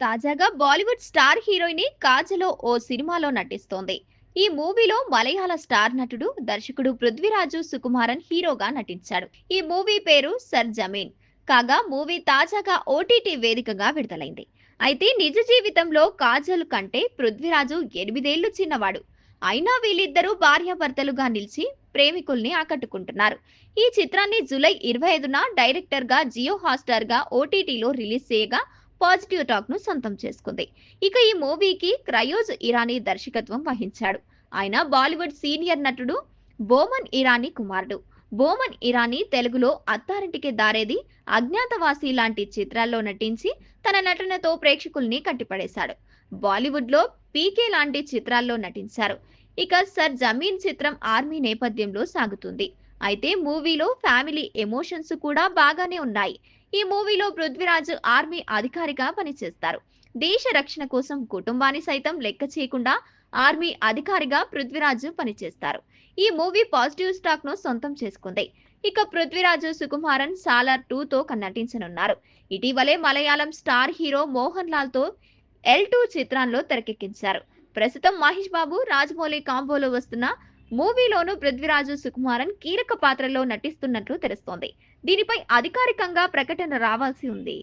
తాజాగా Bollywood star heroine కాజలో ఓ సినిమాలో నటిస్తోంది. ఈ మూవీలో మలయాళ స్టార్ నటుడు దర్శకుడు పృథ్వీరాజు సుకుమారన్ హీరోగా నటించాడు. ఈ మూవీ పేరు సర్ జమీన్. కాగా మూవీ తాజాగా ఓటీటీ వేదికగా విడుదలైంది. అయితే నిజ జీవితంలో కాజల్ కంటే పృథ్వీరాజు ఎనిమిదేళ్ళు చిన్నవాడు. అయినా వీళ్ళిద్దరూ భార్యాభర్తలుగా నిలిచి ప్రేమికుల్ని ఆకట్టుకుంటున్నారు. ఈ చిత్రాన్ని జూలై ఇరవై ఐదున డైరెక్టర్గా జియో హాట్స్టార్గా ఓటీటీలో రిలీజ్ చేయగా పాజిటివ్ టాక్ను సొంతం చేసుకుంది. ఇక ఈ మూవీకి క్రయోజ్ ఇరానీ దర్శకత్వం వహించాడు. ఆయన బాలీవుడ్ సీనియర్ నటుడు బోమన్ ఇరానీ కుమారుడు. బోమన్ ఇరానీ తెలుగులో అత్తారింటికి దారేది అజ్ఞాతవాసి లాంటి చిత్రాల్లో నటించి తన నటనతో ప్రేక్షకుల్ని కట్టిపడేశాడు. బాలీవుడ్లో పీకే లాంటి చిత్రాల్లో నటించారు. ఇక సర్ జమీన్ చిత్రం ఆర్మీ నేపథ్యంలో సాగుతుంది. అయితే మూవీలో ఫ్యామిలీ ఎమోషన్స్ కూడా బాగానే ఉన్నాయి. ఈ మూవీలో పృథ్వీరాజ్ ఆర్మీ అధికారిగా పనిచేస్తారు. దేశ రక్షణ కోసం కుటుంబాన్ని సైతం లెక్క చేయకుండా ఆర్మీ అధికారిగా పృథ్వీరాజ్ పనిచేస్తారు. ఈ మూవీ పాజిటివ్ స్టాక్ను సొంతం చేసుకుంది. ఇక పృథ్వీరాజు సుకుమారన్ సాలార్ టూతో కన్నటించనున్నారు. నటించనున్నారు ఇటీవలే మలయాళం స్టార్ హీరో మోహన్ లాల్తో ఎల్ టూ చిత్రాల్లో తెరకెక్కించారు. ప్రస్తుతం మహేష్ బాబు రాజమౌళి కాంబోలో వస్తున్న మూవీలోనూ పృథ్వీరాజు సుకుమారన్ కీలక పాత్రలో నటిస్తున్నట్లు తెలుస్తోంది. దీనిపై అధికారికంగా ప్రకటన రావాల్సి ఉంది.